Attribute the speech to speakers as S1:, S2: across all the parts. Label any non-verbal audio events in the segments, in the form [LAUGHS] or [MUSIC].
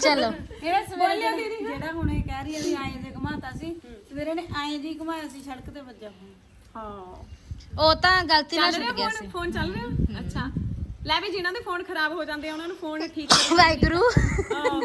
S1: ਚਲੋ।
S2: ਜਿਹੜਾ ਸਵੇਰੇ ਜਿਹੜਾ- ਜਿਹੜਾ ਹੁਣ ਇਹ ਕਹਿ ਰਹੀ ਹੈ ਵੀ ਐਂ ਦੇ ਘਮਾਤਾ ਸੀ ਸਵੇਰੇ ਨੇ ਐਂ ਦੀ ਘਮਾਇਆ ਸੀ ਸੜਕ ਤੇ ਵੱਜਾ
S3: ਹਾਂ।
S1: ਉਹ ਤਾਂ ਗਲਤੀ ਨਾਲ
S3: ਚੱਲ
S1: ਛੁੱਟ ਗਿਆ
S3: ਰਿਹਾ
S1: ਸੀ।
S3: ਫੋਨ ਫੋਨ ਚੱਲ ਰਿਹਾ? ਅੱਛਾ। ਲੈ ਵੀ ਜਿਨ੍ਹਾਂ ਦੇ ਫੋਨ ਖਰਾਬ ਹੋ ਜਾਂਦੇ ਆ ਉਹਨਾਂ ਨੂੰ ਫੋਨ ਠੀਕ ਕਰੋ।
S1: ਵਾਹਿਗੁਰੂ।
S3: ਓਹੋ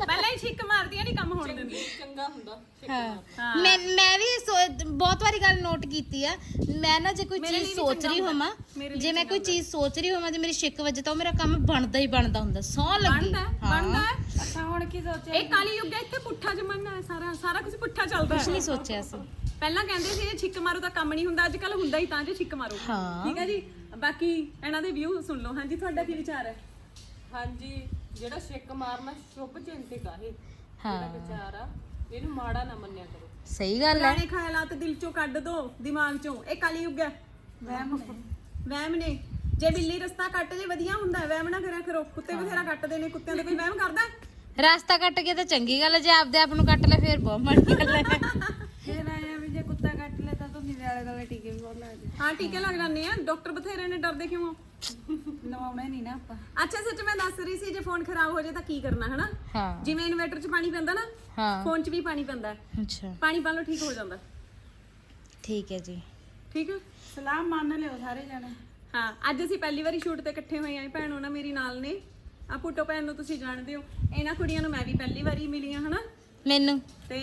S3: ਪਹਿਲਾਂ ਹੀ ਛਿੱਕ ਮਾਰਦੀਆਂ ਨਹੀਂ ਕੰਮ ਹੋਣ ਦਿੰਦੀ ਚੰਗਾ ਹੁੰਦਾ।
S1: ਹਾਂ। ਮੈਂ ਮੈਂ ਵੀ ਸੋ- ਬਹੁਤ ਵਾਰੀ ਗੱਲ ਨੋਟ ਕੀਤੀ ਆ। ਮੈਂ ਨਾ ਜੇ ਕੋਈ ਚੀਜ਼ ਸੋਚ ਰਹੀ ਹੋਵਾਂ ਜੇ ਮੈਂ ਕੋਈ ਚੀਜ਼ ਸੋਚ ਰਹੀ ਹੋਵਾਂ ਤੇ ਮੇਰੀ ਛਿੱਕ ਵੱਜੇ ਤਾਂ ਉਹ ਮੇਰਾ ਕੰਮ ਬਣਦਾ ਹੀ ਬਣਦਾ ਹੁੰਦਾ ਸੌ ਲੱਗੀ।
S3: ਬਣਦਾ ਹੈ, ਬਣਦਾ। ਹੈ।
S2: ਅੱਛਾ ਹੁਣ ਕੀ ਸੋਚਿਆ?
S3: ਇਹ ਕਾਲੀ ਯੁੱਗ ਹੈ ਇੱਥੇ ਪੁੱਠਾ ਜ਼ਮਾਨਾ ਹੈ ਸਾਰਾ ਸਾਰਾ ਕੁਝ ਪੁੱਠਾ ਚੱਲਦਾ ਹੈ।
S1: ਨਹੀਂ ਸੋਚਿਆ ਸੀ
S3: ਪਹਿਲਾਂ ਕਹਿੰਦੇ ਸੀ ਜੇ ਛਿੱਕ ਮਾਰੋ ਤਾਂ ਕੰਮ ਨਹੀਂ ਹੁੰਦਾ ਅੱਜ ਕੱਲ ਹੁੰਦਾ ਹੀ ਤਾਂ ਜੇ ਛਿੱਕ ਮਾਰੋ।
S1: ਹਾਂ।
S3: ਠੀਕ ਹੈ ਜੀ? ਬਾਕੀ ਇਹਨਾਂ ਦੇ ਵਿਊ ਸੁਣ ਲਓ। ਹਾਂਜੀ ਤੁਹਾਡਾ ਕੀ ਵਿਚਾਰ ਹੈ?
S4: ਹਾਂਜੀ ਜਿਹੜਾ ਛਿੱਕ ਮਾਰਨਾ ਸ਼ੁਭ ਚਿੰਤਕ ਆ ਇਹ।
S1: ਹਾਂ।
S4: ਵਿਚਾਰ ਆ ਇਹਨੂੰ ਮਾੜਾ ਨਾ ਮੰਨਿਆ ਕਰੋ।
S1: ਸਹੀ ਗੱਲ ਹੈ।
S3: ਪੁਰਾਣੇ ਖਿਆਲਾਤ ਦਿਲ ਚੋਂ ਕੱਢ ਦੋ ਦਿਮਾਗ ਚੋਂ। ਇਹ ਕਾਲੀ ਯੁੱਗ ਹੈ।
S2: ਵਹਿਮ
S3: ਵਹਿਮ ਨੇ। ਜੇ ਬਿੱਲੀ ਰਸਤਾ ਕੱਟ ਜੇ ਵਧੀਆ ਹੁੰਦਾ ਹੈ, ਵਹਿਮ ਨਾ ਕਰਿਆ ਕਰੋ। ਕੁੱਤੇ ਬਥੇਰਾ ਕੱਟਦੇ ਨੇ ਕੁੱਤਿਆਂ ਦੇ ਕੋਈ ਵਹਿਮ ਕਰਦਾ ਹੈ?
S1: ਰਸਤਾ ਕੱਟ ਕੇ ਤਾਂ ਚੰਗੀ ਗੱਲ ਹੈ ਜੇ ਆਪਦੇ ਆਪ ਨੂੰ ਕੱਟ ਲੈ ਫੇਰ ਬਹੁਤ ਮਾੜੀ ਗੱਲ ਹੈ।
S2: ਵੀ ਜੇ ਕੁੱਤਾ ਕੱਟ ਲੈ ਤਾਂ ਤੁਸੀਂ ਵਾਲੇ ਵਾਲੇ ਟੀਕੇ ਵੀ ਬਹੁਤ ਲੱਗਦੇ।
S3: ਹਾਂ ਟੀਕੇ ਲੱਗ ਜਾਂਦੇ ਆ। ਡਾਕਟਰ ਬਥੇਰੇ ਨੇ ਡਰਦੇ ਕਿਉਂ?
S2: ਲਵਾਉਣਾ ਨਹੀਂ ਨਾ ਆਪਾਂ।
S3: ਅੱਛਾ ਸੱਚ ਮੈਂ ਦੱਸ ਰਹੀ ਸੀ ਜੇ ਫੋਨ ਖਰਾਬ ਹੋ ਜਾਏ ਤਾਂ ਕੀ ਕਰਨਾ ਹਨਾ?
S1: ਹਾਂ।
S3: ਜਿਵੇਂ ਇਨਵਰਟਰ 'ਚ ਪਾਣੀ ਪੈਂਦਾ ਨਾ
S1: ਹਾਂ।
S3: ਫੋਨ 'ਚ ਵੀ ਪਾਣੀ ਪੈਂਦਾ। ਹੈ।
S1: ਅੱਛਾ।
S3: ਪਾਣੀ ਪਾ ਲਓ ਠੀਕ ਹੋ ਜਾਂਦਾ।
S1: ਠੀਕ ਹੈ ਜੀ।
S3: ਠੀਕ ਹੈ?
S2: ਸਲਾਹ ਮੰਨ ਲਿਓ ਸਾਰੇ ਜਣੇ।
S3: ਹਾਂ ਅੱਜ ਅਸੀਂ ਪਹਿਲੀ ਵਾਰੀ ਸ਼ੂਟ ਤੇ ਇਕੱਠੇ ਹੋਏ ਆਂ ਇਹ ਭੈਣ ਉਹਨਾਂ ਮੇਰੀ ਨਾਲ ਨੇ। ਆ ਪੁੱਟੋ ਭੈਣ ਨੂੰ ਤੁਸੀਂ ਜਾਣਦੇ ਹੋ। ਇਹਨਾਂ ਕੁੜੀਆਂ ਨੂੰ ਮੈਂ ਵੀ ਪਹਿਲੀ ਵਾਰੀ ਮਿਲੀ ਆ ਹਨਾ?
S1: ਮੈਨੂੰ।
S3: ਤੇ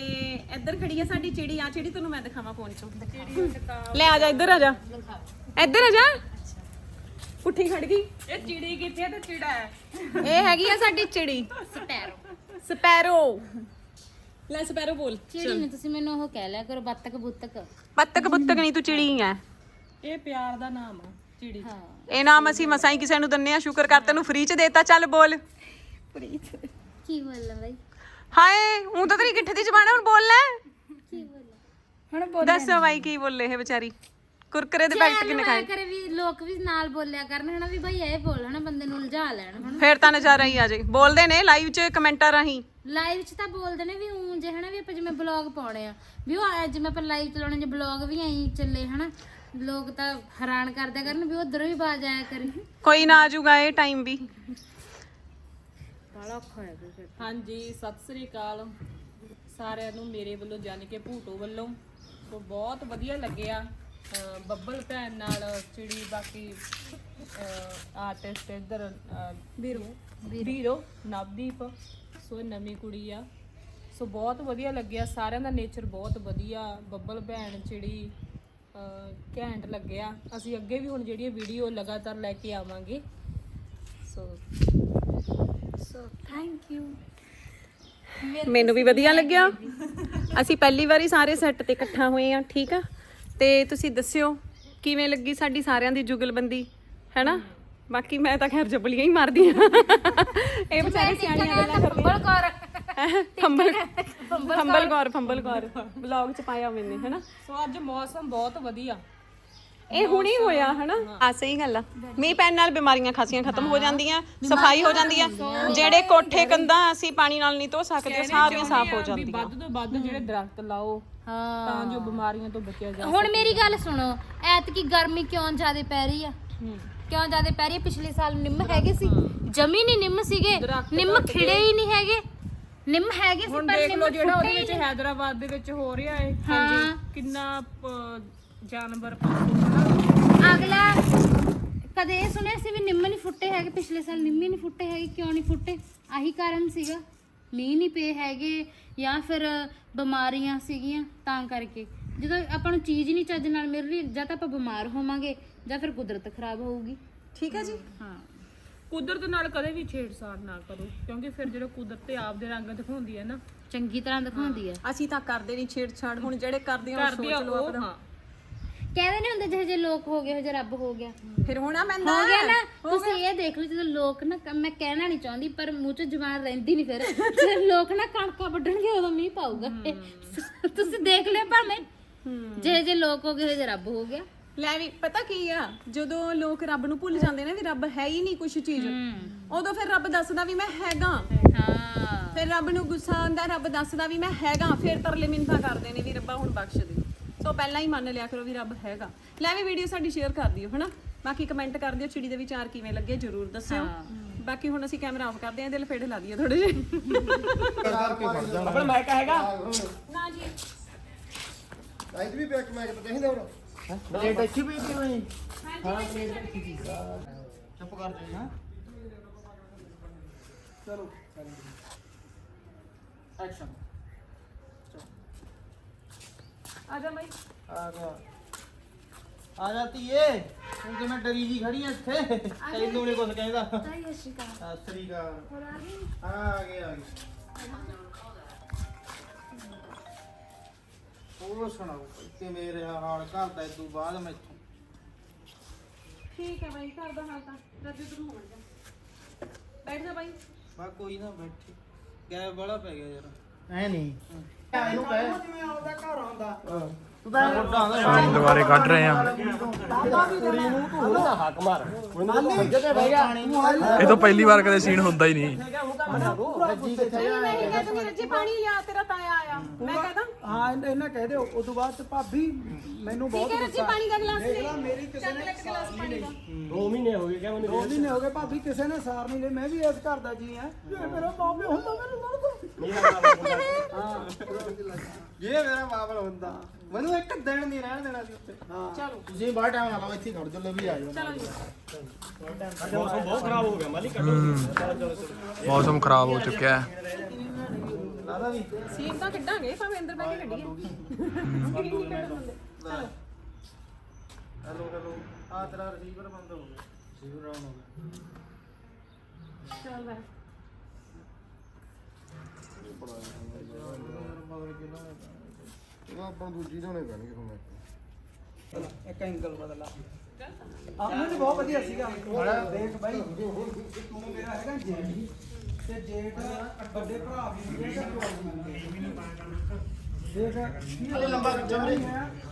S3: ਇੱਧਰ ਖੜੀ ਆ ਸਾਡੀ ਚਿੜੀ ਆ ਚਿੜੀ ਤੁਹਾਨੂੰ ਮੈਂ ਦਿਖਾਵਾਂ ਫੋਨ 'ਚੋਂ। ਲੈ ਆ ਜਾ ਇੱਧਰ ਆ ਜਾ। ਇੱਧਰ ਆ ਜਾ। ਪੁੱਠੀ ਖੜ ਗਈ।
S4: ਇਹ ਚਿੜੀ ਕਿੱਥੇ ਤੇ ਚਿੜਾ ਹੈ?
S3: ਇਹ ਹੈਗੀ ਆ ਸਾਡੀ ਚਿੜੀ। ਸਪੈਰੋ। ਸਪੈਰੋ। ਲੈ ਸਪੈਰੋ ਬੋਲ।
S1: ਚਿੜੀ ਨੇ ਤੁਸੀਂ ਮੈਨੂੰ ਉਹ ਕਹਿ ਲਿਆ ਕਰੋ ਬੱਤਕ ਬੁੱਤਕ।
S3: ਬੱਤਕ ਬੁੱਤਕ ਨਹੀਂ ਤੂੰ ਚਿੜੀ ਆ।
S4: ਇਹ ਪਿਆਰ ਦਾ ਨਾਮ ਆ ਚਿੜੀ।
S1: ਹਾਂ।
S3: ਇਹ ਨਾਮ ਅਸੀਂ ਮਸਾਂ ਹੀ ਕਿਸੇ ਨੂੰ ਦਿੰਨੇ ਆ ਸ਼ੁਕਰ ਕਰ ਤੈਨੂੰ ਫ੍ਰੀ ਚ ਦੇਤਾ ਚੱਲ ਬੋਲ।
S1: ਕੀ ਬੋਲਾਂ ਬਾਈ?
S3: ਹਾਏ ਉਹ ਤਾਂ ਤੇਰੀ ਗਿੱਠ ਦੀ ਜ਼ਬਾਨ ਹੈ ਹੁਣ ਬੋਲ ਲੈ।
S1: ਕੀ ਬੋਲਾਂ?
S2: ਹੁਣ ਬੋਲ
S3: ਦੱਸੋ ਬਾਈ ਕੀ ਬੋਲੇ ਇਹ ਵਿਚਾਰੀ। ਕੁਰਕਰੇ ਦੇ ਪੈਕਟ ਕਿੰਨੇ ਖਾਏ।
S1: ਕਰੇ ਵੀ ਲੋਕ ਵੀ ਨਾਲ ਬੋਲਿਆ ਕਰਨ ਹਨਾ ਵੀ ਭਾਈ ਇਹ ਬੋਲ ਹਨਾ ਬੰਦੇ ਨੂੰ ਉਲਝਾ ਲੈਣ ਹੁਣ
S3: ਫੇਰ ਤਾਂ ਨਜ਼ਾਰਾ ਹੀ ਆ ਜੇ। ਬੋਲਦੇ ਨੇ ਲਾਈਵ ਚ ਕਮੈਂਟਾਂ ਰਾਹੀਂ।
S1: ਲਾਈਵ 'ਚ ਤਾਂ ਬੋਲਦੇ ਨੇ ਵੀ ਉਂ ਜੇ ਹਨਾ ਵੀ ਆਪਾਂ ਜਿਵੇਂ ਬਲੌਗ ਪਾਉਣੇ ਆ। ਵੀ ਉਹ ਜਿਵੇਂ ਆਪਾਂ ਲਾਈਵ ਚਲਾਉਣੇ ਜੇ ਬਲੌਗ ਵੀ ਐਂ ਚੱਲੇ ਹਨਾ। ਲੋਕ ਤਾਂ ਹੈਰਾਨ ਕਰਦਿਆ ਕਰਨ ਵੀ ਉਧਰੋਂ ਵੀ ਬਾਜ ਆਇਆ ਕਰੇ।
S3: ਕੋਈ ਨਾ ਆਜੂਗਾ ਇਹ ਟਾਈਮ ਵੀ।
S1: ਬੜਾ ਔਖਾ ਹੋਇਆ ਫਿਰ।
S4: ਹਾਂਜੀ ਸਤਿ ਸ੍ਰੀ ਅਕਾਲ। ਸਾਰਿਆਂ ਨੂੰ ਮੇਰੇ ਵੱਲੋਂ ਜਾਣ ਕੇ ਭੂਟੋ ਵੱਲੋਂ। ਸੋ ਬਹੁਤ ਵਧੀਆ ਲੱਗਿਆ ਅਹ ਬੱਬਲ ਭੈਣ ਨਾਲ ਚਿੜੀ ਬਾਕੀ ਆਰਟਿਸਟ ਇੱਧਰ ਵੀਰੋ। ਵੀਰੋ। ਨਵਦੀਪ। ਸੋ ਇਹ ਨਵੀਂ ਕੁੜੀ ਆ। ਸੋ ਬਹੁਤ ਵਧੀਆ ਲੱਗਿਆ ਸਾਰਿਆਂ ਦਾ ਨੇਚਰ ਬਹੁਤ ਵਧੀਆ। ਬੱਬਲ ਭੈਣ ਚਿੜੀ ਅਹ ਘੈਂਟ ਲੱਗਿਆ। ਅਸੀਂ ਅੱਗੇ ਵੀ ਹੁਣ ਜਿਹੜੀ ਵੀਡੀਓ ਲਗਾਤਾਰ ਲੈ ਕੇ ਆਵਾਂਗੇ। ਸੋ
S2: ਸੋ ਥੈਂਕ ਯੂ
S3: ਮੈਨੂੰ ਵੀ ਵਧੀਆ ਲੱਗਿਆ। ਅਸੀਂ ਪਹਿਲੀ ਵਾਰੀ ਸਾਰੇ ਸੈੱਟ ਤੇ ਇਕੱਠਾ ਹੋਏ ਆ ਠੀਕ ਆ? ਤੇ ਤੁਸੀਂ ਦੱਸਿਓ ਕਿਵੇਂ ਲੱਗੀ ਸਾਡੀ ਸਾਰਿਆਂ ਦੀ ਜੁਗਲਬੰਦੀ? ਹੈਨਾ? ਬਾਕੀ ਮੈਂ ਤਾਂ ਖੈਰ ਜਬਲੀਆਂ ਹੀ ਮਾਰਦੀ ਆ ਇਹ ਵਿਚਾਰੇ ਸਿਆਣੀਆਂ ਗੱਲਾਂ
S1: ਫੰਬਲ ਕਰ। [LAUGHS]
S3: ਫੰਬਲ ਫੰਬਲ ਗੌਰ ਫੰਬਲ ਗੌਰ ਵਲੌਗ ਚ ਪਾਇਆ ਮੈਨੇ ਹੈਨਾ?
S4: ਸੋ ਅੱਜ ਮੌਸਮ ਬਹੁਤ ਵਧੀਆ।
S3: ਇਹ ਹੁਣੇ ਹੀ ਹੋਇਆ ਹਨਾ? ਆ ਸਹੀ ਗੱਲ ਆ। ਮੀਂਹ ਪੈਣ ਨਾਲ ਬਿਮਾਰੀਆਂ ਖਾਸੀਆਂ ਖਤਮ ਹੋ ਜਾਂਦੀਆਂ ਸਫ਼ਾਈ ਹੋ ਜਾਂਦੀ ਆ ਜਿਹੜੇ ਕੋਠੇ ਕੰਧਾਂ ਅਸੀਂ ਪਾਣੀ ਨਾਲ ਨਹੀਂ ਧੋ ਸਕਦੇ ਉਹ ਸਾਰੀਆਂ ਸਾਫ਼ ਹੋ ਜਾਂਦੀਆਂ।
S4: ਵੱਧ ਤੋਂ ਵੱਧ ਜਿਹੜੇ ਦਰਖਤ ਲਾਓ
S1: ਹਾਂ।
S4: ਤਾਂ ਜੋ ਬਿਮਾਰੀਆਂ ਤੋਂ ਬਚਿਆ ਜਾ
S1: ਹੁਣ ਮੇਰੀ ਗੱਲ ਸੁਣੋ ਐਤਕੀ ਗਰਮੀ ਕਿਉਂ ਜ਼ਿਆਦਾ ਪੈ ਰਹੀ ਆ? ਕਿਉਂ ਜ਼ਿਆਦਾ ਪੈ ਰਹੀ ਆ? ਪਿਛਲੇ ਸਾਲ ਨਿੰਮ ਹੈਗੇ ਸੀ। ਜਮੀ ਨਹੀਂ ਨਿੰਮ ਸੀਗੇ। ਨਿੰਮ ਖਿੜੇ ਹੀ ਨਹੀਂ ਹੈਗੇ। ਨਿੰਮ ਹੈਗੇ ਸੀ
S4: ਹੁਣ
S1: ਪਰ
S4: ਦੇਖ
S1: ਨਿੰਮ
S4: ਲਓ ਜਿਹੜਾ ਉਹਦੇ
S1: ਹੀ
S4: ਵਿੱਚ। ਹੈਦਰਾਬਾਦ ਦੇ ਵਿੱਚ ਹੋ ਰਿਹਾ ਹੈ
S1: ਹਾਂ।
S4: ਕਿੰਨਾ ਪ- ਜਾਨਵਰ ਪਸ਼ੂ ਹਨਾ
S1: ਅਗਲਾ ਕਦੇ ਇਹ ਸੁਣਿਆ ਸੀ ਵੀ ਨਿੰਮ ਨਹੀਂ ਫੁੱਟੇ ਹੈਗੇ? ਪਿਛਲੇ ਸਾਲ ਨਿੰਮ ਹੀ ਨਹੀਂ ਫੁੱਟੇ ਹੈਗੇ ਕਿਉਂ ਨਹੀਂ ਫੁੱਟੇ? ਆਹੀ ਕਾਰਨ ਸੀਗਾ। ਮੀਂਹ ਨਹੀਂ ਪਏ ਹੈਗੇ ਜਾਂ ਫਿਰ ਬਿਮਾਰੀਆਂ ਸੀਗੀਆਂ ਤਾਂ ਕਰਕੇ। ਜਦੋਂ ਆਪਾਂ ਨੂੰ ਚੀਜ਼ ਹੀ ਨਹੀਂ ਚੱਜ ਨਾਲ ਮਿਲ ਰਹੀ ਜਾਂ ਤਾਂ ਆਪਾਂ ਬਿਮਾਰ ਹੋਵਾਂਗੇ ਜਾਂ ਫਿਰ ਕੁਦਰਤ ਖਰਾਬ ਹੋਊਗੀ।
S3: ਠੀਕ ਹੈ ਜੀ?
S1: ਹਾਂ।
S4: ਕੁਦਰਤ ਨਾਲ ਕਦੇ ਵੀ ਛੇੜਛਾੜ ਨਾ ਕਰੋ ਕਿਉਂਕਿ ਫਿਰ ਜਦੋਂ ਕੁਦਰਤ ਤੇ ਆਪ ਦੇ ਰੰਗ ਦਿਖਾਉਂਦੀ ਹੈ ਨਾ।
S1: ਚੰਗੀ ਤਰ੍ਹਾਂ ਦਿਖਾਉਂਦੀ ਆ
S3: ਅਸੀਂ ਤਾਂ ਕਰਦੇ ਨਹੀਂ ਛੇੜਛਾੜ ਹੁਣ ਜਿਹੜੇ ਕਰਦੇ ਆ ਉਹ
S4: ਕਰਦੀ ਆ
S3: ਸੋਚ ਲਓ
S4: ਉਹ
S3: ਆਪਦਾ
S4: ਹਾਂ।
S1: ਕਹਿੰਦੇ ਨਹੀਂ ਹੁੰਦੇ ਜਿਹੇ ਜਿਹੇ ਲੋਕ ਹੋ ਗਏ ਹੋ ਰੱਬ ਹੋ ਗਿਆ।
S3: ਫਿਰ ਹੋਣਾ ਮੈਂ
S1: ਹੋ ਗਿਆ ਨਾ ਤੁਸੀਂ ਇਹ ਦੇਖ ਲਓ ਜਦੋਂ ਲੋਕ ਨਾ ਮੈਂ ਕਹਿਣਾ ਨਹੀਂ ਚਾਹੁੰਦੀ ਪਰ ਮੂੰਹ 'ਚ ਜ਼ੁਬਾਨ ਰਹਿੰਦੀ ਨਹੀਂ ਫਿਰ। ਜਦੋਂ ਲੋਕ ਨਾ ਕਣਕਾਂ ਵੱਢਣਗੇ ਉਦੋਂ ਮੀਂਹ ਪਾਊਗਾ। [LAUGHS] ਤੁਸੀਂ ਦੇਖ ਲਿਓ ਭਾਵੇਂ। ਜਿਹੇ ਜਿਹੇ ਲੋਕ ਹੋ ਗਏ ਹੋ ਜੇ ਰੱਬ ਹੋ ਗਿਆ।
S3: ਲੈ ਵੀ ਪਤਾ ਕੀ ਆ? ਜਦੋਂ ਲੋਕ ਰੱਬ ਨੂੰ ਭੁੱਲ ਜਾਂਦੇ ਨੇ ਵੀ ਰੱਬ ਹੈ ਹੀ ਨਹੀਂ ਕੁਛ ਚੀਜ਼ ਉਦੋਂ ਫਿਰ ਰੱਬ ਦੱਸਦਾ ਵੀ ਮੈਂ ਹੈਗਾ।
S1: ਹਾਂ।
S3: ਫਿਰ ਰੱਬ ਨੂੰ ਗੁੱਸਾ ਆਉਂਦਾ ਰੱਬ ਦੱਸਦਾ ਵੀ ਮੈਂ ਹੈਗਾ। ਫਿਰ ਤਰਲੇ ਮਿੰਤਾ ਕਰਦੇ ਨੇ ਵੀ ਰੱਬਾ ਹੁਣ ਬਖਸ਼ ਦੇ। ਸੋ ਪਹਿਲਾਂ ਹੀ ਮੰਨ ਲਿਆ ਕਰੋ ਵੀ ਰੱਬ ਹੈਗਾ। ਲੈ ਵੀ ਵੀਡੀਓ ਸਾਡੀ ਸ਼ੇਅਰ ਕਰ ਦਿਓ ਹਨਾ? ਬਾਕੀ ਕਮੈਂਟ ਕਰ ਦਿਓ ਚਿੜੀ ਦੇ ਵਿਚਾਰ ਕਿਵੇਂ ਲੱਗੇ ਜਰੂਰ ਦੱਸਿਓ। ਬਾਕੀ ਹੁਣ ਅਸੀਂ ਕੈਮਰਾ ਆਫ ਕਰਦੇ ਆਂ ਇਹਦੇ ਲਫੇੜੇ ਲਾ ਦਈਏ ਥੋੜੇ ਜਿਹੇ।
S5: ਆਪਣਾ ਮਾਈਕ ਹੈਗਾ?
S3: ਨਾ ਜੀ।
S6: ਲਾਈਟ ਵੀ ਬੈਕ ਮੈਚ ਪਤਾ ਚਾਹੀਦਾ ਹੁਣ
S5: ਪਲੇਟ ਅੱਛੀ ਪਈ ਸੀ ਮੈਂ ਹਾਂ ਪਲੇਟ ਅੱਛੀ ਸੀ ਚੁੱਪ ਕਰ ਜਾ ਹਾਂ? ਚਲੋ ਐਕਸ਼ਨ
S3: ਆ ਜਾ ਬਾਈ।
S5: ਆ ਗਿਆ ਆ ਜਾਤੀ ਏ ਤੂੰ ਕਿਵੇਂ ਡਰੀ ਜੀ ਖੜੀ ਐ ਇੱਥੇ? ਤੈਨੂੰ ਨਹੀਂ ਕੁਝ ਕਹਿੰਦਾ। ਸਤਿ ਸ੍ਰੀ ਅਕਾਲ। ਹਾਂ ਆ ਗਏ ਆ ਗਏ। ਉਹ ਸੁਣਾਓ ਕਿ ਮੇਰੇ ਹਾਲ? ਘਰ ਦਾ ਇਦੋਂ ਬਾਅਦ ਮੈਥੋਂ?
S3: ਠੀਕ ਹੈ ਬਾਈ ਘਰ ਦਾ ਹਾਲ ਤਾਂ। ਰੱਜੂ ਤੂੰ ਹੋਣ ਜਾ। ਬੈਠ ਜਾ ਬਾਈ।
S5: ਬਾ ਕੋਈ ਨਾ ਬੈਠੀ। ਗੈਪ ਵਾਲਾ ਪੈ ਗਿਆ ਯਾਰ।
S6: ਐ ਨਹੀਂ
S5: ਇਹਨੂੰ ਕਹਿ
S6: ਜਿਵੇਂ ਆਪਦਾ ਘਰ ਆਉਂਦਾ।
S5: ਤੂੰ ਤਾਂ ਵੱਡਾ
S7: ਦੁਬਾਰੇ ਕੱਢ ਰਹੇ ਆ ਇਹ ਤਾਂ ਪਹਿਲੀ ਵਾਰ ਕਦੇ ਸੀਨ ਹੁੰਦਾ ਹੀ ਨਹੀਂ।
S6: ਰੱਜੀ ਕਿੱਥੇ ਆ?
S3: ਮੈਂ ਕਹਿ ਦੂੰਗੀ ਰੱਜੀ ਪਾਣੀ ਲਿਆ ਤੇਰਾ ਤਾਇਆ ਆਇਆ। ਮੈਂ ਕਹਦਾ
S8: ਹਾਂ ਇਹਨਾਂ ਇਹਨਾਂ ਕਹਿ ਦਿਓ। ਉਸ ਤੋਂ ਬਾਅਦ ਭਾਬੀ ਮੈਨੂੰ ਬਹੁਤ
S3: ਠੀਕ ਹੈ ਰੱਜੀ ਪਾਣੀ ਦਾ ਗਲਾਸ
S8: ਦੇਖ
S3: ਲੈ।
S8: ਲਾ ਮੇਰੀ ਕਿਸੇ
S3: ਚੱਲ
S8: ਨੇ
S3: ਲੈ ਕੇ ਗਲਾਸ ਪਾਣੀ ਦਾ।
S8: ਦੋ ਮਹੀਨੇ ਹੋ ਗਏ ਭਾਬੀ ਕਿਸੇ ਨੇ ਸਾਰ ਨਹੀਂ ਲਈ। ਮੈਂ ਵੀ ਇਸ ਘਰ ਦਾ ਜੀ ਆ ਜੇ ਮੇਰਾ ਹੁੰਦਾ ਮੈਨੂੰ
S5: ਜੇ ਮੇਰਾ ਮਾਮਲਾ ਹੁੰਦਾ। ਮੈਨੂੰ ਇੱਕ ਦਿਨ ਨਹੀਂ ਰਹਿਣ ਦੇਣਾ ਸੀ ਉੱਥੇ।
S3: ਚਲੋ।
S6: ਤੁਸੀਂ ਬਾਹਰ ਟਾਈਮ ਲਾ ਲਓ ਇੱਥੇ ਖੜ ਜਾਓ ਲੈ ਵੀ ਆ ਜਾਓ।
S3: ਚਲੋ ਜੀ।
S7: ਮੌਸਮ ਖਰਾਬ ਹੋ ਚੁੱਕਿਆ ਹੈ।
S5: ਲਾਦਾ ਵੀ।
S3: ਸੀਨ ਤਾਂ ਕੱਢਾਂਗੇ ਭਾਵੇਂ ਅੰਦਰ ਬਹਿ ਕੇ ਕੱਢੀਏ। ਕੱਢ ਚਲੋ।
S5: Hello hello. ਆ ਤੇਰਾ ਰਿਸੀਵਰ ਬੰਦ ਹੋ ਗਿਆ। ਰਿਸੀਵਰ ਆਨ ਹੋ ਗਿਆ
S3: ਚੱਲ। ਬੈ
S6: ਇਹ ਆਪਾਂ ਨੂੰ ਦੂਜੀ ਦੋਨੇ ਪੈਣਗੇ ਹੁਣ
S8: ਇੱਕ। ਐਂਗਲ ਬਦਲਾ ਆਹ ਤੇ ਬਹੁਤ ਵਧੀਆ ਸੀਗਾ। ਦੇਖ ਬਾਈ। ਤੂੰ ਮੇਰਾ ਹੈਗਾ ਜੇਠ ਤੇ ਜੇਠ ਵੱਡੇ ਭਰਾ ਵੀ ਮੇਰੇ ਦੇਖ ਇਹ ਲੰਬਾ ਜਮਰੀ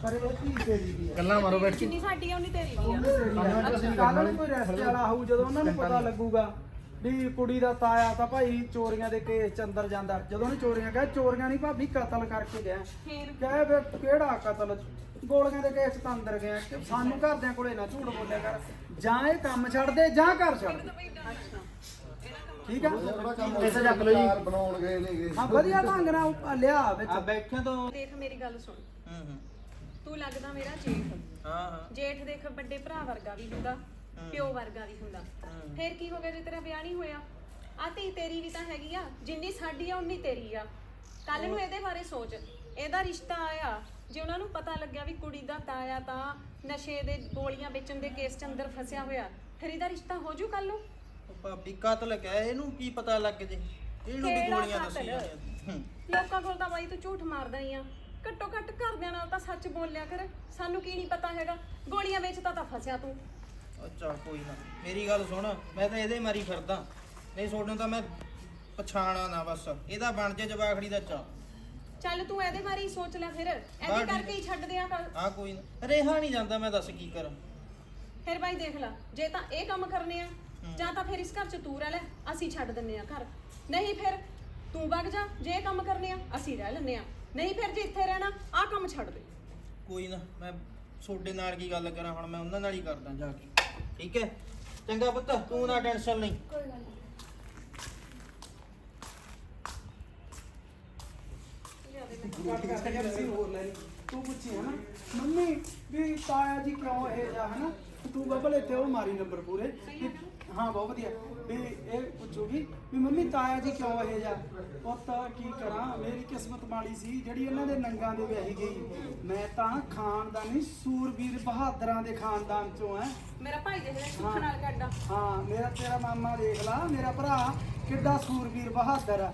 S8: ਪਰ ਇਹ ਧੀ ਤੇਰੀ ਦੀ ਹੈ
S6: ਗੱਲਾਂ ਮਾਰੋ ਬੈਠ ਕੇ।
S3: ਜਿੰਨੀ ਸਾਡੀ ਆ ਉਨੀ ਤੇਰੀ ਵੀ ਆ
S8: ਕੱਲ ਨੂੰ ਕੋਈ ਰੈਸਟ ਵਾਲਾ ਆਊ ਜਦੋਂ ਉਹਨਾਂ ਨੂੰ ਪਤਾ ਲੱਗੂਗਾ। ਵੀ ਕੁੜੀ ਦਾ ਤਾਇਆ ਤਾਂ ਭਾਈ ਚੋਰੀਆਂ ਦੇ ਕੇਸ ਚ ਅੰਦਰ ਜਾਂਦਾ। ਜਦੋਂ ਉਹਨੇ ਚੋਰੀਆਂ ਕਹੇ ਚੋਰੀਆਂ ਨਹੀਂ ਭਾਬੀ ਕਤਲ ਕਰਕੇ ਗਿਆ।
S3: ਫੇਰ
S8: ਕਹੇ ਫਿਰ ਕਿਹੜਾ ਕਤਲ? ਗੋਲੀਆਂ ਦੇ ਕੇਸ ਚ ਤਾਂ ਅੰਦਰ ਗਿਆ। ਕਿ ਸਾਨੂੰ ਘਰਦਿਆਂ ਕੋਲੇ ਨਾ ਝੂਠ ਬੋਲਿਆ ਕਰ। ਜਾਂ ਇਹ ਕੰਮ ਛੱਡ ਦੇ ਜਾਂ ਘਰ ਛੱਡ ਦੇ। ਠੀਕ ਆ?
S6: ਐਸੇ ਚੱਕ ਲਓ ਜੀ। ਬਣਾਉਣ ਗਏ ਨੇਗੇ
S8: ਹਾਂ ਵਧੀਆ ਢੰਗ ਨਾਲ ਉਹ ਲਿਆ ਵਿੱਚ।
S5: ਆ ਬੈਠਿਆ ਤੋਂ।
S3: ਦੇਖ ਮੇਰੀ ਗੱਲ ਸੁਣ।
S5: ਹੂੰ ਹੂੰ।
S3: ਤੂੰ ਲੱਗਦਾ ਮੇਰਾ ਜੇਠ।
S5: ਹਾਂ ਹਾਂ।
S3: ਜੇਠ ਦੇਖ ਵੱਡੇ ਭਰਾ ਵਰਗਾ ਵੀ ਹੁੰਦਾ। ਪਿਓ ਵਰਗਾ ਵੀ ਹੁੰਦਾ। ਫੇਰ ਕੀ ਹੋ ਗਿਆ ਜੇ ਤੇਰਾ ਵਿਆਹ ਨਹੀਂ ਹੋਇਆ? ਆ ਧੀ ਤੇਰੀ ਵੀ ਤਾਂ ਹੈਗੀ ਆ ਜਿੰਨੀ ਸਾਡੀ ਆ ਉਨੀ ਤੇਰੀ ਆ। ਕੱਲ ਨੂੰ ਇਹਦੇ ਬਾਰੇ ਸੋਚ। ਇਹਦਾ ਰਿਸ਼ਤਾ ਆਇਆ। ਜੇ ਉਹਨਾਂ ਨੂੰ ਪਤਾ ਲੱਗਿਆ ਵੀ ਕੁੜੀ ਦਾ ਤਾਇਆ ਤਾਂ ਨਸ਼ੇ ਦੇ ਗੋਲੀਆਂ ਵੇਚਣ ਦੇ ਕੇਸ 'ਚ ਅੰਦਰ ਫਸਿਆ ਹੋਇਆ ਫਿਰ ਇਹਦਾ ਰਿਸ਼ਤਾ ਹੋ ਜੂ ਕੱਲ ਨੂੰ?
S5: ਉਹ ਭਾਬੀ ਕਤਲ ਕਹਿ ਇਹਨੂੰ ਕੀ ਪਤਾ ਲੱਗ ਜੇ? ਇਹਨੂੰ ਵੀ
S3: ਕਿਹੜਾ
S5: ਗੋਲੀਆਂ
S3: ਕਤਲ?
S5: ਦੱਸੀਆਂ ਜਾਂਦੀਆਂ। ਹੂੰ।
S3: ਲੋਕਾਂ ਕੋਲ ਤਾਂ ਬਾਈ ਤੂੰ ਝੂਠ ਮਾਰਦਾ ਹੀ ਆ। ਘੱਟੋ ਘੱਟ ਘਰਦਿਆਂ ਨਾਲ ਤਾਂ ਸੱਚ ਬੋਲਿਆ ਕਰ। ਸਾਨੂੰ ਕੀ ਨਹੀਂ ਪਤਾ ਹੈਗਾ? ਗੋਲੀਆਂ ਵੇਚਦਾ ਤਾਂ ਫਸਿਆ ਤੂੰ।
S5: ਅੱਛਾ ਕੋਈ ਨਾ। ਮੇਰੀ ਗੱਲ ਸੁਣ ਮੈਂ ਤਾਂ ਇਹਦੇ ਮਾਰੀ ਫਿਰਦਾ। ਨਹੀਂ ਸੋਡਨ ਤਾਂ ਮੈਂ ਪਛਾਣਾ ਨਾ ਬਸ। ਇਹਦਾ ਬਣ ਜੇ ਜਵਾਖੜੀ ਦਾ ਚਾ
S3: ਚੱਲ ਤੂੰ ਇਹਦੇ ਬਾਰੇ ਹੀ ਸੋਚ ਲੈ ਫਿਰ।
S5: ਠੀਕ
S3: ਕਰਕੇ ਹੀ ਛੱਡ ਦਿਆ ਕਰ
S5: ਆ ਕੋਈ ਨਾ। ਰੇਹਾ ਨਹੀਂ ਜਾਂਦਾ ਮੈਂ ਦੱਸ ਕੀ ਕਰਾਂ।
S3: ਫਿਰ ਬਾਈ ਦੇਖ ਲੈ ਜੇ ਤਾਂ ਇਹ ਕੰਮ ਕਰਨੇ ਆ ਜਾਂ ਤਾਂ ਫਿਰ ਇਸ ਘਰ ਚ ਤੂੰ ਰਹਿ ਲੈ ਅਸੀਂ ਛੱਡ ਦਿੰਨੇ ਆ ਘਰ। ਨਹੀਂ ਫਿਰ ਤੂੰ ਵਗ ਜਾ ਜੇ ਇਹ ਕੰਮ ਕਰਨੇ ਆ ਅਸੀਂ ਰਹਿ ਲੈਨੇ ਆ। ਨਹੀਂ ਫਿਰ ਜੇ ਇੱਥੇ ਰਹਿਣਾ ਆਹ ਕੰਮ ਛੱਡ ਦੇ।
S5: ਕੋਈ ਨਾ ਮੈਂ ਸੋਡੇ ਨਾਲ ਕੀ ਗੱਲ ਕਰਾਂ ਹੁਣ ਮੈਂ ਉਹਨਾਂ ਨਾਲ ਹੀ ਕਰਦਾ ਜਾ ਕੇ। ਠੀਕ ਹੈ ਚੰਗਾ ਪੁੱਤ ਤੂੰ ਨਾ ਟੈਨਸ਼ਨ ਲਈ
S8: ਕੱਟ ਕਰਕੇ ਯਾਰ ਅਸੀਂ ਹੋਰ ਲੈ ਲਈ ਤੂੰ ਪੁੱਛੀ ਹੈ ਨਾ ਮੰਮੀ ਵੀ ਤਾਇਆ ਜੀ ਕਿਉਂ ਇਹ ਜਾ ਹੈ ਨਾ ਤੂੰ ਬੱਬਲ ਇੱਥੇ ਉਹ ਮਾਰੀ ਨੰਬਰ ਪੂਰੇ ਵੀ ਹਾਂ ਬਹੁਤ ਵਧੀਆ। ਵੀ ਇਹ ਪੁੱਛੂਗੀ ਵੀ ਮੰਮੀ ਤਾਇਆ ਜੀ ਕਿਉਂ ਇਹ ਜਾ ਪੁੱਤ ਕੀ ਕਰਾਂ? ਮੇਰੀ ਕਿਸਮਤ ਮਾੜੀ ਸੀ ਜਿਹੜੀ ਇਹਨਾਂ ਦੇ ਨੰਗਾਂ ਦੇ ਵਿਆਹੀ ਗਈ। ਮੈਂ ਤਾਂ ਖਾਨਦਾਨੀ ਸੂਰਬੀਰ ਬਹਾਦਰਾਂ ਦੇ ਖਾਨਦਾਨ ਚੋਂ ਐ।
S3: ਮੇਰਾ ਭਾਈ ਦੇਖ ਲੈ ਸੁੱਖ ਨਾਲ ਕੱਢਾ
S8: ਹਾਂ ਮੇਰਾ ਤੇਰਾ ਮਾਮਾ ਦੇਖ ਲਾ ਮੇਰਾ ਭਰਾ ਕਿੱਡਾ ਸੂਰਬੀਰ ਬਹਾਦਰ ਆ।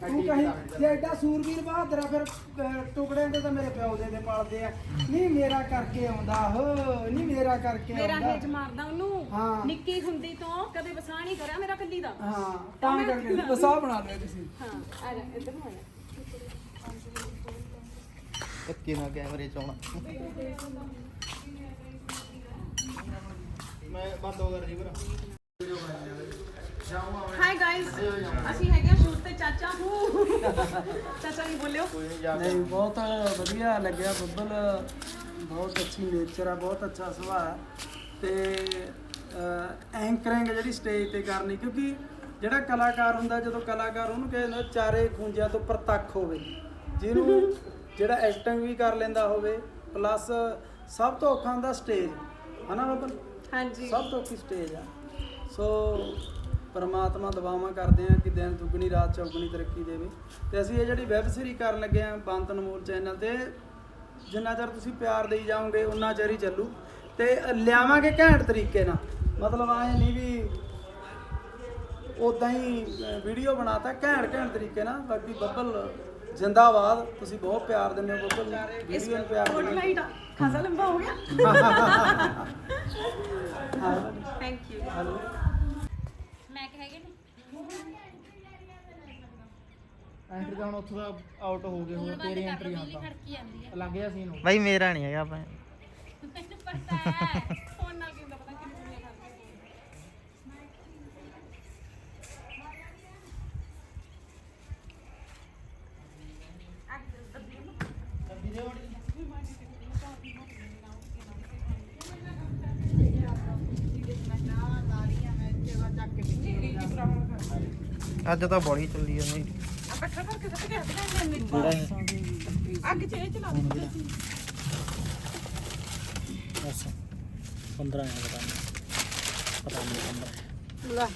S8: ਤੂੰ ਕਹੀਂ ਜੇ ਐਡਾ ਸੂਰਬੀਰ ਬਹਾਦਰ ਆ ਫਿਰ ਅਹ, ਟੁਕੜਿਆਂ ਦੇ ਤਾਂ ਮੇਰੇ ਪਿਓ ਦੇ ਦੇ ਪਲਦੇ ਆ। ਨਹੀਂ ਮੇਰਾ ਕਰਕੇ ਆਉਂਦਾ ਹੋ ਨਹੀਂ ਮੇਰਾ ਕਰਕੇ
S3: ਮੇਰਾ
S8: ਆਉਂਦਾ।
S3: ਹੇਜ ਮਾਰਦਾ ਉਹਨੂੰ।
S8: ਹਾਂ।
S3: ਨਿੱਕੀ ਹੁੰਦੀ ਤੋਂ ਕਦੇ ਵਸਾ ਨਹੀਂ ਕਰਿਆ ਮੇਰਾ ਕੱਲੀ ਦਾ।
S8: ਹਾਂ ਤਾਂ ਕਰਕੇ ਬਸਾ ਬਣਾ ਲਿਆ ਤੁਸੀਂ।
S3: ਹਾਂ ਆ ਜਾ ਇੱਧਰ ਨੂੰ ਆ ਜਾ।
S5: ਧੱਕੇ ਨਾਲ ਕੈਮਰੇ ਚ ਆਉਣਾ। ਮੈਂ ਬੰਦ ਹੋ ਗਿਆ ਰਿਵਰ
S3: ਹਾਈ ਗਾਇਸ ਅਸੀਂ ਹੈਗੇ ਸ਼ੂਟ ਤੇ ਚਾਚਾ ਹੂੰ। ਚਾਚਾ ਨਹੀਂ ਬੋਲਿਓ।
S8: ਨਹੀਂ ਬਹੁਤ ਵਧੀਆ ਲੱਗਿਆ ਬੱਬਲ। ਬਹੁਤ ਅੱਛੀ ਨੇਚਰ ਆ ਬਹੁਤ ਅੱਛਾ ਸੁਭਾਅ ਤੇ ਐਂਕਰਿੰਗ ਜਿਹੜੀ ਸਟੇਜ ਤੇ ਕਰਨੀ ਕਿਉਂਕਿ ਜਿਹੜਾ ਕਲਾਕਾਰ ਹੁੰਦਾ ਜਦੋਂ ਕਲਾਕਾਰ ਉਹਨੂੰ ਕਹਿੰਦੇ ਚਾਰੇ ਖੂੰਜਿਆਂ ਤੋਂ ਪ੍ਰਤੱਖ ਹੋਵੇ। ਜਿਹਨੂੰ ਜਿਹੜਾ ਐਕਟਿੰਗ ਵੀ ਕਰ ਲੈਂਦਾ ਹੋਵੇ ਪਲੱਸ ਸਭ ਤੋਂ ਔਖਾ ਹੁੰਦਾ ਸਟੇਜ ਹਨਾ ਬੱਬਲ?
S3: ਹਾਂਜੀ।
S8: ਸਭ ਤੋਂ ਔਖੀ ਸਟੇਜ ਆ। ਸੋ ਪਰਮਾਤਮਾ ਦੁਆਵਾਂ ਕਰਦੇ ਆ ਕਿ ਦਿਨ ਦੁੱਗਣੀ ਰਾਤ ਚੌਗਣੀ ਤਰੱਕੀ ਦੇਵੇ। ਤੇ ਅਸੀਂ ਇਹ ਜਿਹੜੀ ਵੈਬ ਸੀਰੀ ਕਰਨ ਲੱਗੇ ਆ ਬੰਤ ਅਨਮੋਲ ਚੈਨਲ ਤੇ ਜਿੰਨਾ ਚਿਰ ਤੁਸੀਂ ਪਿਆਰ ਦੇਈ ਜਾਓਗੇ ਉਨਾ ਚਿਰ ਹੀ ਚੱਲੂ। ਤੇ ਲਿਆਵਾਂਗੇ ਘੈਂਟ ਤਰੀਕੇ ਨਾਲ। ਮਤਲਬ ਐ ਨਹੀਂ ਵੀ ਉਦਾਂ ਹੀ ਵੀਡੀਓ ਬਣਾਤਾ ਘੈਂਟ ਘੈਂਟ ਤਰੀਕੇ ਨਾਲ। ਬਾਕੀ ਬੱਬਲ ਜਿੰਦਾਬਾਦ। ਤੁਸੀਂ ਬਹੁਤ ਪਿਆਰ ਦਿੰਦੇ ਹੋ ਬੱਬਲ ਵੀਡੀਓ ਨੂੰ ਪਿਆਰ ਦਿੰਦੇ ਹੋ।
S3: ਖਾਸਾ ਲੰਬਾ ਹੋ ਗਿਆ। ਥੈਂਕ ਯੂ
S8: ਹੈਲੋ
S1: ਮੈਂ ਕਿ ਹੈਗੇ ਨੇ
S5: ਐਂਟਰੀ ਤਾਂ ਹੁਣ ਉੱਥੋਂ ਦਾ ਆਊਟ ਹੋ ਗਏ ਹੁਣ ਤੇਰੀ ਐਂਟਰੀ ਆਉਂਦਾ।
S1: ਖੜਕੀ ਆਂਦੀ ਆ
S5: ਲੱਗ ਗਿਆ ਸੀਨ ਬਾਈ ਮੇਰਾ ਨਹੀਂ ਹੈਗਾ ਭਾਈ।
S1: ਮੈਨੂੰ ਪਤਾ ਹੈ
S3: ਫੋਨ ਨਾਲ ਕੀ ਹੁੰਦਾ ਪਤਾ ਕਿੰਨੀ ਦੁਨੀਆ ਕਰਦੀ
S5: ਅੱਜ ਤਾਂ ਬੜੀ ਚੱਲੀ ਜਾਂਦੀ
S3: ਅੱਗ ਚ ਇਹ ਚਲਾ
S5: ਬਸ। 15 ਹੈ ਪਤਾ ਨਹੀਂ ਪਤਾ ਨਹੀਂ 15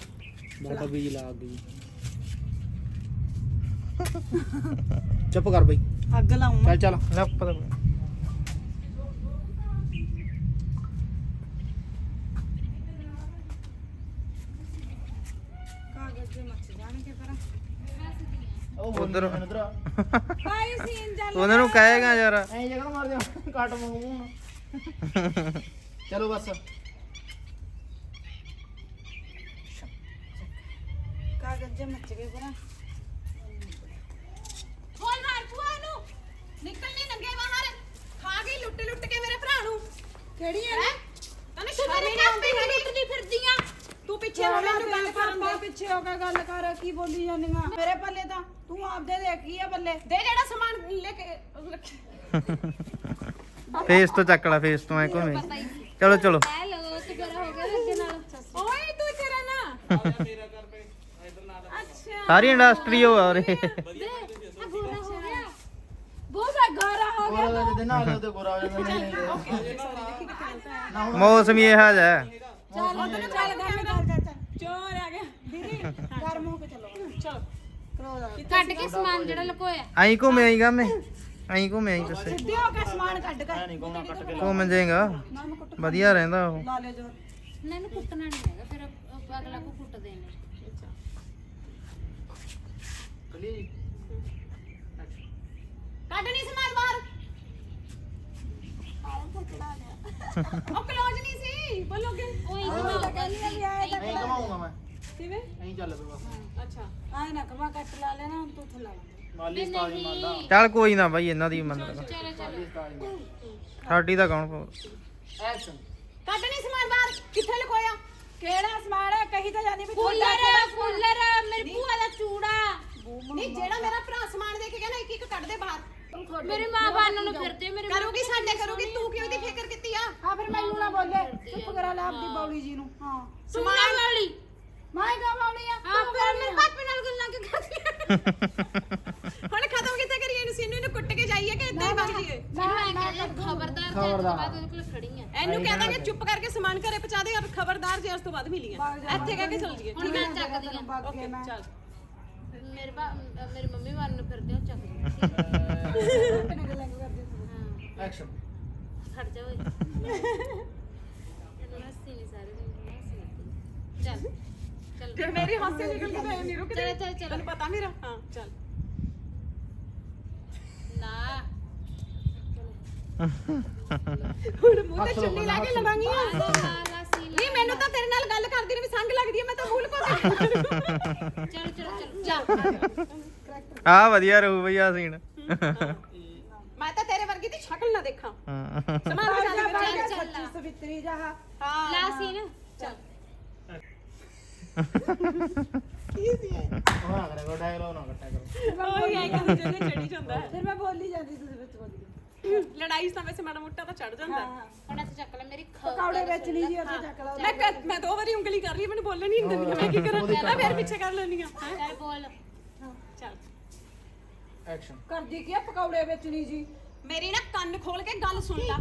S5: ਬਾਟਾ ਬੀਜ ਲਾ ਗਈ [LAUGHS] ਚੁੱਪ ਕਰ ਬਈ।
S2: ਅੱਗ ਲਾਉਂ
S5: ਚੱਲ ਚੱਲ। ਲੈ ਪਤਾ
S2: ਮੱਚ ਜਾਣਗੇ ਪਰ
S5: ਉਹ ਉਧਰ
S2: ਆਈ ਸੀਨ ਚੱਲ [LAUGHS]
S5: ਉਹਨਾਂ ਨੂੰ ਕਹੇਗਾ ਯਾਰ। ਐਂ ਜਗ੍ਹਾ ਮਾਰ ਦੇ ਕੱਟ ਮੂੰਹ [LAUGHS] ਚਲੋ ਬਸ।
S2: ਕਾਗਜ਼ ਦੇ ਮੱਚ ਗਏ ਪਰ
S3: ਫੋਨ ਮਾਰ ਭੂਆ ਨੂੰ। ਨਿਕਲਣੀ ਨੰਗੇ ਬਾਹਰ। ਖਾ ਗਈ ਲੁੱਟ ਲੁੱਟ ਕੇ ਮੇਰੇ ਭਰਾ ਨੂੰ।
S2: ਕਿਹੜੀ ਹੈ?
S3: ਤੈਨੂੰ ਸ਼ਰਮ ਨਹੀਂ ਆਉਂਦੀ ਹੈਗੀ? ਫਿਰਦੀਆਂ। ਤੂੰ ਪਿੱਛੇ ਹੋ ਮੈਨੂੰ ਗੱਲ ਕਰਨ ਦੇ।
S2: ਪਿੱਛੇ ਹੋ ਕੇ ਗੱਲ ਕਰ ਕੀ ਬੋਲੀ ਜਾਂਦੀਆਂ? ਮੇਰੇ ਪੱਲੇ ਤਾਂ ਤੂੰ ਆਪਦੇ ਦੇਖੀ ਆ ਬੱਲੇ।
S3: ਦੇ ਜਿਹੜਾ ਸਮਾਨ ਲੈ ਕੇ
S5: ਫੇਸ ਤੋਂ ਚੱਕ ਲੈ ਫੇਸ ਤੋਂ ਐ ਘੁੰਮੇ। ਚਲੋ ਚਲੋ।
S1: ਹੈਲੋ ਤੇ ਗਰਾ ਹੋ ਗਿਆ ਅੱਗੇ ਨਾਲ।
S3: ਓਏ ਤੂੰ ਤੇਰਾ ਨਾ। ਅੱਛਾ।
S5: ਸਾਰੀ ਇੰਡਸਟਰੀ ਹੋ ਆ ਰੇ
S1: ਆ ਗੋਰਾ ਹੋ ਗਿਆ।
S2: ਬਹੁਤ ਗਾਰਾ ਹੋ ਗਿਆ
S5: ਗੋਰਾ ਜਿਹਦੇ ਨਾਲ ਉਹਦੇ ਗੋਰਾ ਹੋ ਜਾਂਦਾ ਮੌਸਮ ਹੀ ਇਹੋ ਜਿਹਾ ਹੈ।
S2: ਚੱਲ ਉਧਰ ਚੱਲ ਚੱਲ ਚੱਲ
S3: ਚੋਰ ਆ ਗਿਆ।
S2: ਦੀਦੀ ਘਰ ਮੂੰਹ ਕੇ ਚਲੋ।
S1: ਕੱਢ ਕੇ ਸਮਾਨ ਜਿਹੜਾ ਲਕੋਇਆ।
S5: ਐਂ ਘੁੰਮੇ ਆਈ ਗਾਮੇ ਐਂ ਘੁੰਮੇ ਆਈ ਦੱਸੇ।
S2: ਸਿੱਧੇ ਹੋ ਕੇ ਸਮਾਨ ਕੱਢ ਕੇ।
S5: ਘੁੰਮ ਜਾਏਗਾ
S2: ਨਾ ਮੈਂ ਕੁੱਟ
S5: ਵਧੀਆ ਰਹਿੰਦਾ ਉਹ।
S2: ਲਾ ਲੈ ਜੋਰ।
S1: ਨਾ ਇਹਨੂੰ ਕੁੱਟਣਾ ਨਹੀਂ ਹੈਗਾ। ਫਿਰ ਅ- ਅਗਲਾ ਕੋ ਕੁੱਟਦੇ ਨੇ।
S3: ਕੱਢ ਨਹੀਂ ਸਮਾਨ ਬਾਹਰ। ਉਹ ਕਲੋਜ ਨਹੀਂ ਸੀ। ਬੋਲੋਗੇ
S1: ਉਹ ਇਹ
S5: ਐਂ ਘਮਾਉਂਗਾ ਮੈਂ।
S3: ਕਿਵੇਂ?
S5: ਐਂ ਚੱਲ ਪਏ ਬਸ।
S3: ਅੱਛਾ।
S2: ਆਏ ਨਾ ਕਮਾ ਕੱਟ ਲਾ ਲੈਣਾ ਹੁਣ ਤੂੰ ਥੱਲਾ ਲਾ
S5: ਮਾਲੀ ਸਟਾਰ ਹੀ ਮੰਨਦਾ। ਚੱਲ ਕੋਈ ਨਾ ਬਾਈ ਇਹਨਾਂ ਦੀ ਮੰਨ
S1: ਚਲੋ ਚਲੋ
S5: ਸਾਡੀ ਤਾਂ ਕੌਣ ਕੋ
S2: ਐਕਸ਼ਨ।
S3: ਕੱਢ ਨਹੀਂ ਸਮਾਨ ਬਾਹਰ। ਕਿੱਥੇ ਲਕੋਇਆ?
S2: ਕਿਹੜਾ ਸਮਾਨ ਹੈ? ਕਹੀ ਤਾਂ ਜਾਂਦੀ ਵੀ
S1: ਕੂਲਰ ਕੂਲਰ ਮੇਰੀ ਭੂਆ ਦਾ ਚੂੜਾ।
S3: ਨਹੀਂ ਜਿਹੜਾ ਮੇਰਾ ਭਰਾ ਸਮਾਨ ਦੇ ਕੇ ਗਿਆ ਨਾ ਇੱਕ ਇੱਕ ਕੱਢ ਦੇ ਬਾਹਰ।
S1: ਮੇਰੀ ਮਾਂ ਬਾਨ ਨੂੰ ਫਿਰਦੇ ਮੇਰੇ
S3: ਕਰੂਗੀ ਸਾਡੇ ਕਰੂਗੀ। ਤੂੰ ਕਿਉਂ ਦੀ ਫਿਕਰ ਕੀਤੀ ਆ?
S2: ਹਾਂ ਫਿਰ ਮੈਨੂੰ ਨਾ ਬੋਲੇ। ਚੁੱਪ ਕਰਾ ਲੈ ਆਪਦੀ ਬੌਲੀ ਜੀ ਨੂੰ। ਹਾਂ।
S1: ਸਮਾਨ ਵਾਲੀ
S2: ਮੈਂ ਕਾ ਬੌਲੀ ਆ
S1: ਆ। ਫਿਰ ਮੇਰੇ ਪਾਪੇ ਨਾਲ ਗੱਲਾਂ ਕਿ ਕਰਦੀ
S3: ਹੁਣ ਖਤਮ ਕਿੱਥੇ ਕਰੀਏ? ਇਹਨੂੰ ਸੀਨੂ ਨੂੰ ਕੁੱਟ ਕੇ ਜਾਈਏ ਕਿ ਇਦਾਂ ਹੀ ਵਗ ਜਾਈਏ?
S1: ਮੈਨੂੰ ਐ ਕਹਿੰਦੇ ਖਬਰਦਾਰ ਤੇ ਉਸ ਤੋਂ ਬਾਅਦ ਉਹਦੇ ਕੋਲ ਖੜੀ ਆ।
S3: ਇਹਨੂੰ ਕਹਿ ਦਾਂਗੇ ਚੁੱਪ ਕਰਕੇ ਸਮਾਨ ਘਰੇ ਪਹੁੰਚਾ ਦੇ ਔਰ ਖਬਰਦਾਰ ਜੇ ਉਸ ਤੋਂ ਬਾਅਦ ਮਿਲੀਆਂ ਇੱਥੇ ਕਹਿ ਕੇ ਚੱਲ ਜੀਏ
S1: ਹੁਣ ਮੈਂ ਚੱਕਦੀ ਆ।
S3: ਓਕੇ ਚੱਲ।
S1: ਮੇਰੇ ਬਾ ਮੇਰੀ ਮੰਮੀ ਵਾਲ ਨੂੰ ਫਿਰਦੇ ਹੋ ਚੱਕਦੀ
S2: ਕਿੰਨੇ ਗੱਲਾਂ ਕਰਦੇ ਸੀ
S5: ਐਕਸ਼ਨ
S1: ਖੜ ਜਾ ਓਏ [LAUGHS] ਨਹੀਂ ਸਾਰੇ ਦਿਨ ਚੱਲ।
S3: ਜੇ ਮੇਰੀ ਹਾਸੇ ਨਿਕਲ ਗਈ ਤਾਂ ਇਹ ਨਹੀਂ ਰੁਕਦੀ
S1: ਚਲੋ, ਚਲੋ, ਚਲੋ।
S3: ਤੈਨੂੰ ਪਤਾ ਮੇਰਾ? ਹਾਂ ਚੱਲ।
S1: ਨਾ।
S3: ਹੁਣ ਮੂੰਹ ਤੇ ਚੁੰਨੀ ਲਾ ਕੇ ਲਵਾਂਗੀ
S1: ਲਾ ਲਾ ਸੀ
S3: ਨਹੀਂ ਮੈਨੂੰ ਤਾਂ ਤੇਰੇ ਨਾਲ ਗੱਲ ਕਰਦੀ ਨੂੰ ਵੀ ਸੰਗ ਲੱਗਦੀ ਹੈ ਮੈਂ ਤਾਂ ਭੂਲ ਕੋ
S1: ਚਲ ਚਲ ਚਲ ਜਾ।
S5: ਆ ਵਧੀਆ ਰਹੂ ਬਈ ਆ ਸੀਨ
S3: ਮੈਂ ਤਾਂ ਤੇਰੇ ਵਰਗੀ ਦੀ ਸ਼ਕਲ ਨਾ ਦੇਖਾਂ। ਸਮਾਨ ਬਚਾ ਦੇ
S1: ਚੱਲ ਚੱਲ ਲਾ
S2: ਸਵਿਤਰੀ ਜਹਾ।
S3: ਹਾਂ
S1: ਲਾ ਸੀ ਨਾ
S3: ਚੱਲ।
S5: ਉਹ ਨਾ ਕਰੇ ਕੋ ਡਾਇਲੌਗ ਨਾ ਕੱਟਿਆ ਕਰੋ
S3: ਉਹ ਹੀ ਆਈ ਕਿ ਜਿਹਨੇ ਚੜੀ ਜਾਂਦਾ ਹੈ
S2: ਫਿਰ ਮੈਂ ਬੋਲੀ ਜਾਂਦੀ ਤੁਸੀਂ ਵਿੱਚ ਬੋਲੀ
S3: ਲੜਾਈ ਤਾਂ ਵੈਸੇ ਮਾੜਾ ਮੋਟਾ ਤਾਂ ਚੜ ਜਾਂਦਾ। ਹੈ।
S1: ਹੁਣ ਅਸੀਂ ਚੱਕ ਲੈ ਮੇਰੀ ਖ
S2: ਪਕੌੜੇ ਵਿੱਚ ਨਹੀਂ ਜੀ ਉੱਥੇ ਚੱਕ ਲਓ
S3: ਮੈਂ ਕ- ਮੈਂ ਦੋ ਵਾਰੀ ਉਂਗਲੀ ਕਰ ਰਹੀ ਮੈਨੂੰ ਬੋਲਣ ਨਹੀਂ ਦਿੰਦੀ। ਮੈਂ ਕੀ ਕਰਾਂ? ਮੈਂ ਫੇਰ ਪਿੱਛੇ ਕਰ ਲੈਣੀ ਆ
S1: ਚੱਲ ਬੋਲ।
S3: ਚੱਲ।
S5: ਐਕਸ਼ਨ
S2: ਕਰਦੀ ਕੀ ਆ? ਪਕੌੜੇ ਵਿੱਚ ਨਹੀਂ ਜੀ
S3: ਮੇਰੀ ਨਾ ਕੰਨ ਖੋਲ ਕੇ ਗੱਲ ਸੁਣ ਲਾ।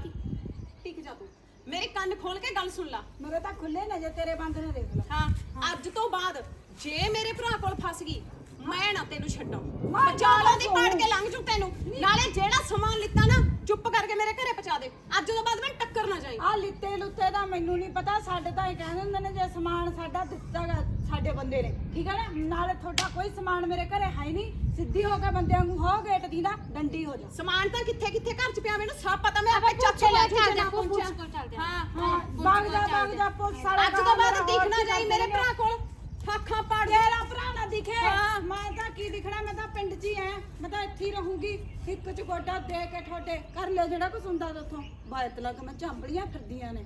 S3: ਟਿਕ ਜਾ ਤੂੰ। ਮੇਰੇ ਕੰਨ ਖੋਲ ਕੇ ਗੱਲ ਸੁਣ ਲਾ।
S2: ਮੇਰੇ ਤਾਂ ਖੁੱਲੇ ਨੇ ਜੇ ਤੇਰੇ ਬੰਦ ਨੇ ਦੇਖ ਲਓ
S3: ਹਾਂ ਅੱਜ ਤੋਂ ਬਾਅਦ ਜੇ ਮੇਰੇ ਭਰਾ ਕੋਲ ਫਸ ਗਈ ਮੈਂ ਨਾ ਤੈਨੂੰ ਛੱਡਾਂ। ਬਚਾਲਾਂ ਦੀ ਪਾੜ ਕੇ ਲੰਘ ਜੂ ਤੈਨੂੰ। ਨਾਲੇ ਜਿਹੜਾ ਸਮਾਨ ਲਿੱਤਾ ਨਾ ਚੁੱਪ ਕਰਕੇ ਮੇਰੇ ਘਰੇ ਪਹੁੰਚਾ ਦੇ। ਅੱਜ ਤੋਂ ਬਾਅਦ ਮੈਂ ਟੱਕਰ ਨਾ ਜਾਈ।
S2: ਆ ਲਿੱਤੇ ਲੁੱਤੇ ਦਾ ਮੈਨੂੰ ਨਹੀਂ ਪਤਾ ਸਾਡੇ ਤਾਂ ਇਹ ਕਹਿੰਦੇ ਹੁੰਦੇ ਨੇ ਜੇ ਸਮਾਨ ਸਾਡਾ ਦਿੱਤਾ ਬੰਦੇ ਨੇ ਠੀਕ ਹੈ ਨਾ? ਨਾਲੇ ਤੁਹਾਡਾ ਕੋਈ ਸਮਾਨ ਮੇਰੇ ਘਰੇ ਹੈ ਨਹੀਂ। ਸਿੱਧੀ ਹੋ ਕੇ ਬੰਦਿਆਂ ਨੂੰ ਹੋ ਗੇਟ ਦੀ ਨਾ ਡੰਡੀ ਹੋ ਜਾ।
S3: ਸਮਾਨ ਤਾਂ ਕਿੱਥੇ ਕਿੱਥੇ ਘਰ ਚ ਪਿਆ ਮੈਨੂੰ ਸਭ ਪਤਾ ਮੈਂ ਆਪੇ ਚੱਕ
S1: ਚੱਲ
S3: ਲੈ
S1: ਜਾ ਪੁੱਛ ਕੋ ਚੱਲ ਜਾ
S3: ਹਾਂ
S2: ਹਾਂ। ਬਾਗ ਜਾ ਬਾਗ ਜਾ ਪੁਲਿਸ ਵਾਲੇ
S3: ਅੱਜ ਤੋਂ ਬਾਅਦ ਦਿਖਣਾ ਜਾਈ ਮੇਰੇ ਭਰਾ ਕੋਲ ਫਾਖਾਂ ਪਾੜ
S2: ਤੇਰਾ ਭਰਾ ਨਾ ਦਿਖੇ।
S3: ਹਾਂ।
S2: ਮੈਂ ਤਾਂ ਕੀ ਦਿਖਣਾ ਮੈਂ ਤਾਂ ਪਿੰਡ 'ਚ ਹੀ ਐ। ਮੈਂ ਤਾਂ ਇੱਥੇ ਹੀ ਰਹੂੰਗੀ। ਇੱਕ ਚ ਗੋਡਾ ਦੇ ਕੇ ਠੋਡੇ ਕਰ ਲਿਓ ਜਿਹੜਾ ਕੁਛ ਹੁੰਦਾ ਉੱਥੋਂ। ਬਾਇਤ ਲੱਗ ਮੈਂ ਝਾਂਬੜੀਆਂ ਫਿਰਦੀਆਂ ਨੇ।